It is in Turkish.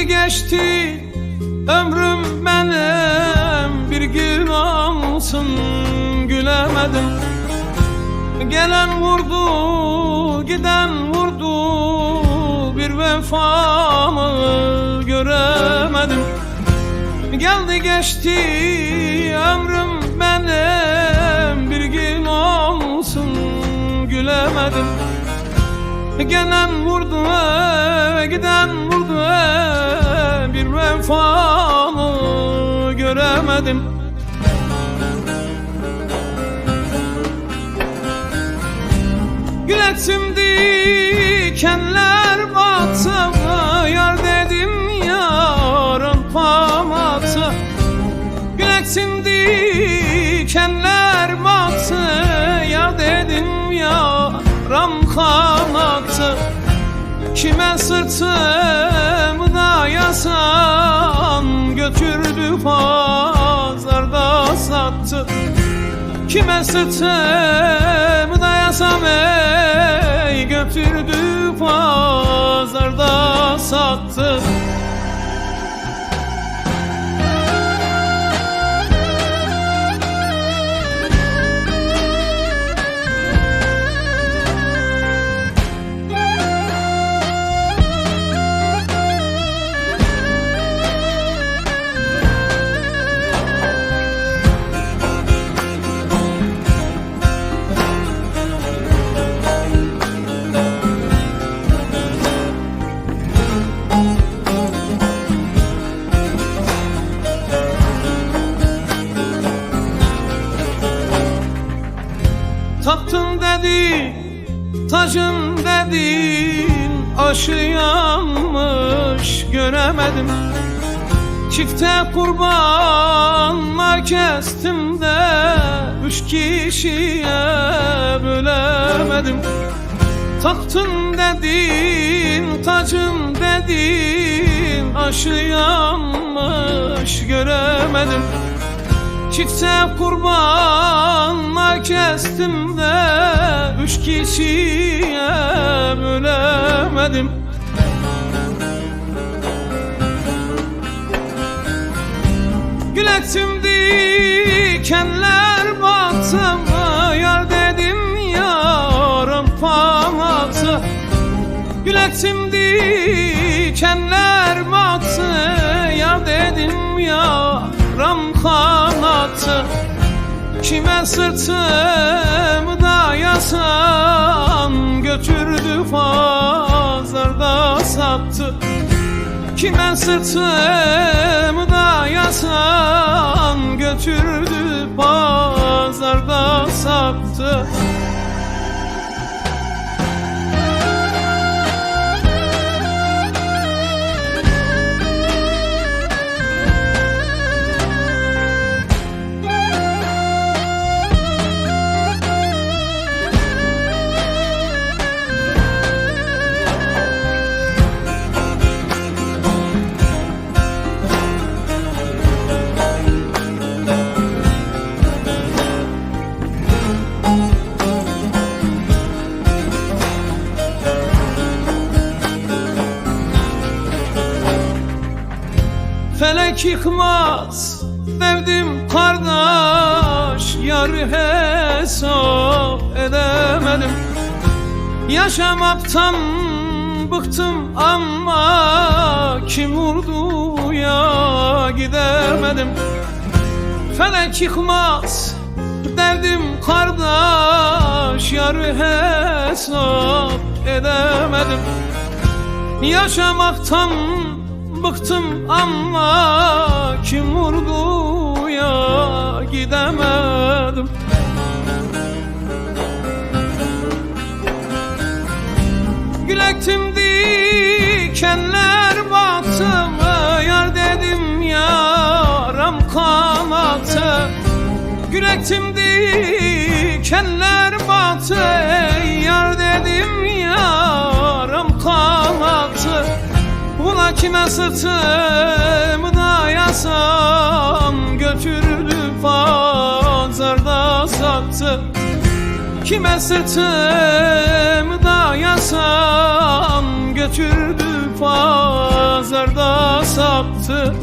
Geldi geçti ömrüm benim. Bir gün olsun gülemedim. Gelen vurdu giden vurdu. Bir vefamı göremedim. Geldi geçti ömrüm benim. Bir gün olsun gülemedim. Gelen vurdu giden vurdu Bir vefamı göremedim. Gül ettim dikenler battı Yar dedim yarın pamatı. Gül ettim dikenler battı Yar dedim yaram kanattı Kime sırtımı da yasan Götürdü pazarda sattı. Kime sırtımı dayasam ey Götürdü pazarda sattı Taktım dedi, tacım dedin Aşı yanmış göremedim. Çifte kurbanlar kestim de Üç kişiye bölemedim. Taktın dedin, tacım dedin Aşı yanmış göremedim Çifte kurbanlar kestim de Üç kişiye bölemedim. Gül ettim dikenler battı Yar dedim yarım pamatı Gül ettim dikenler battı Yar dedim yaram kanatı Kime sırtımı da yasan Götürdü pazarda sattı. Kime sırtımı da yasan Götürdü pazarda sattı Felek yıkmaz devdim kardeş Yar hesap edemedim. Yaşamaktan bıktım ama Kim vurdu ya gidemedim. Felek yıkmaz devdim kardeş Yar hesap edemedim. Yaşamaktan bıktım ama kim vurdu ya gidemedim. Gül ektim dikenler battı Yar dedim yaram kanattı. Gül ektim dikenler battı kime sırtımı da yasam Götürdü pazarda sattı Kime sırtımı da yasam götürdü pazarda sattı